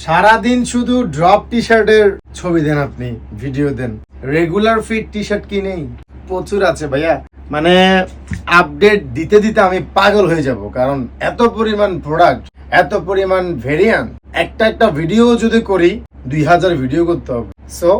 সারাদিন শুধু ড্রপ টি শার্টের ছবি দেন আপনি, ভিডিও দেন। রেগুলার ফিট টি শার্ট কি নেই? প্রচুর আছে ভাইয়া। মানে আপডেট দিতে দিতে আমি পাগল হয়ে যাব, কারণ এত পরিমাণ প্রোডাক্ট এত পরিমাণ ভেরিয়ান্ট একটা একটা ভিডিও যদি করি, দুই হাজার ভিডিও করতে হবে। সো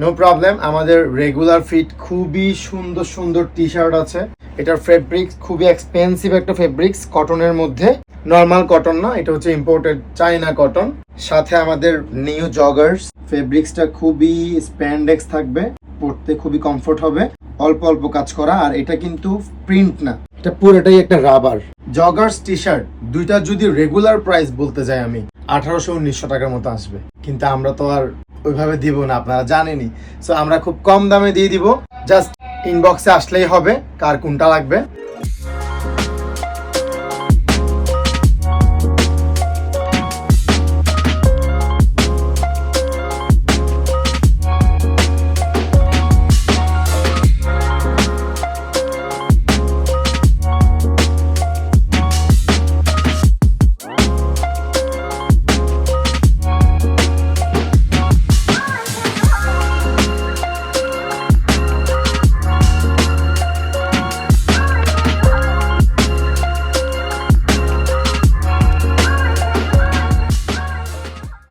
নো প্রবলেম আমাদের রেগুলার ফিট খুবই সুন্দর সুন্দর টি শার্ট আছে। এটার ফেব্রিক্স খুবই এক্সপেন্সিভ একটা ফেব্রিক্স কটনের মধ্যে। নর্মাল কটন না, এটা হচ্ছে ইম্পোর্টেড চাইনা কটন সাথে আমাদের নিউ জগার্স ফেব্রিক্সটা খুবই স্প্যান্ডেক্স থাকবে, পরতে খুবই কমফোর্ট হবে। অল্প অল্প কাজ করা, আর এটা কিন্তু প্রিন্ট না। এটা পুরোটাই একটা রাবার জগার্স টি শার্ট দুইটা যদি রেগুলার প্রাইস বলতে যাই আমি, আঠারোশো উনিশশো টাকার মতো আসবে। কিন্তু আমরা তো আর ওইভাবে দিব না, আপনারা জানেনই। সো আমরা খুব কম দামে দিয়ে দিব। জাস্ট ইনবক্সে আসলেই হবে, কার কোনটা লাগবে।